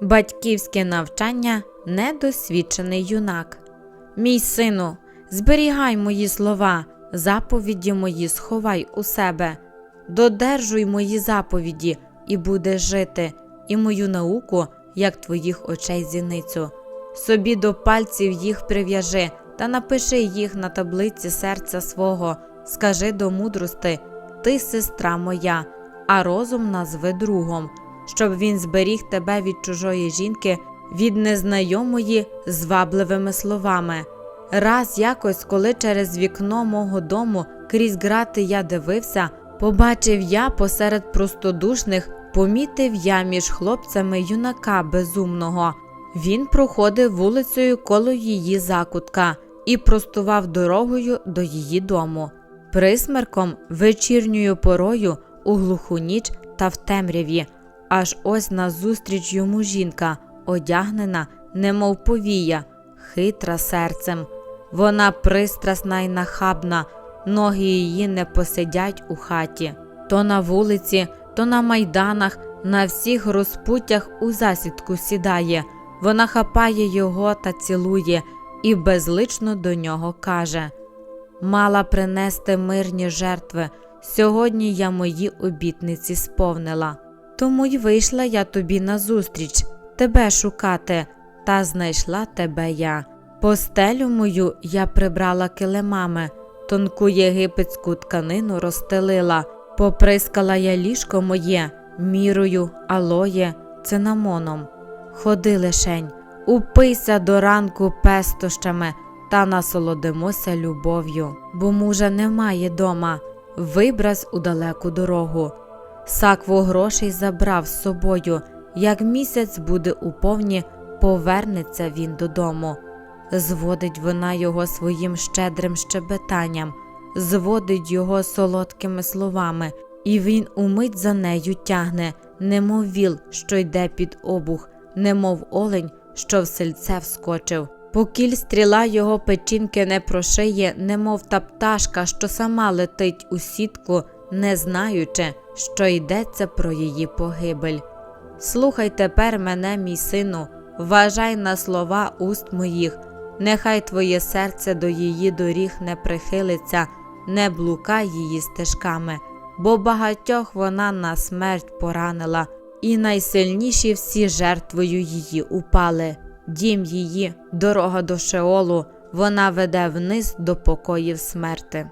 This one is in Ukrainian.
Батьківське навчання недосвідчений юнак. Мій сину, зберігай мої слова, заповіді мої сховай у себе, додержуй мої заповіді, і будеш жити, і мою науку, як твоїх очей зіницю. Собі до пальців їх прив'яжи та напиши їх на таблиці серця свого, скажи до мудрости, ти сестра моя, а розум назви другом, щоб він зберіг тебе від чужої жінки, від незнайомої звабливими словами. Раз якось, коли через вікно мого дому крізь грати я дивився, побачив я посеред простодушних, помітив я між хлопцями юнака безумного. Він проходив вулицею коло її закутка і простував дорогою до її дому. Присмерком, вечірньою порою, у глуху ніч та в темряві, аж ось назустріч йому жінка, одягнена, немов повія, хитра серцем. Вона пристрасна й нахабна, ноги її не посидять у хаті. То на вулиці, то на майданах, на всіх розпуттях у засідку сідає. Вона хапає його та цілує і безлично до нього каже: Мала принести мирні жертви. Сьогодні я мої обітниці сповнила. Тому й вийшла я тобі назустріч, тебе шукати, та знайшла тебе я. Постелю мою я прибрала килимами, тонку єгипетську тканину розстелила, поприскала я ліжко моє мірою, алоє, цинамоном. Ходи лишень, упийся до ранку пестощами та насолодимося любов'ю, бо мужа немає дома, вибраз у далеку дорогу. Сакву грошей забрав з собою, як місяць буде у повні, повернеться він додому. Зводить вона його своїм щедрим щебетанням, зводить його солодкими словами, і він умить за нею тягне, немов віл, що йде під обух, немов олень, що в сельце вскочив. Покіль стріла його печінки не прошиє, немов та пташка, що сама летить у сітку, не знаючи, що йдеться про її погибель. Слухай тепер мене, мій сину, вважай на слова уст моїх, нехай твоє серце до її доріг не прихилиться, не блукай її стежками, бо багатьох вона на смерть поранила, і найсильніші всі жертвою її упали. Дім її, дорога до Шеолу, вона веде вниз до покоїв смерти.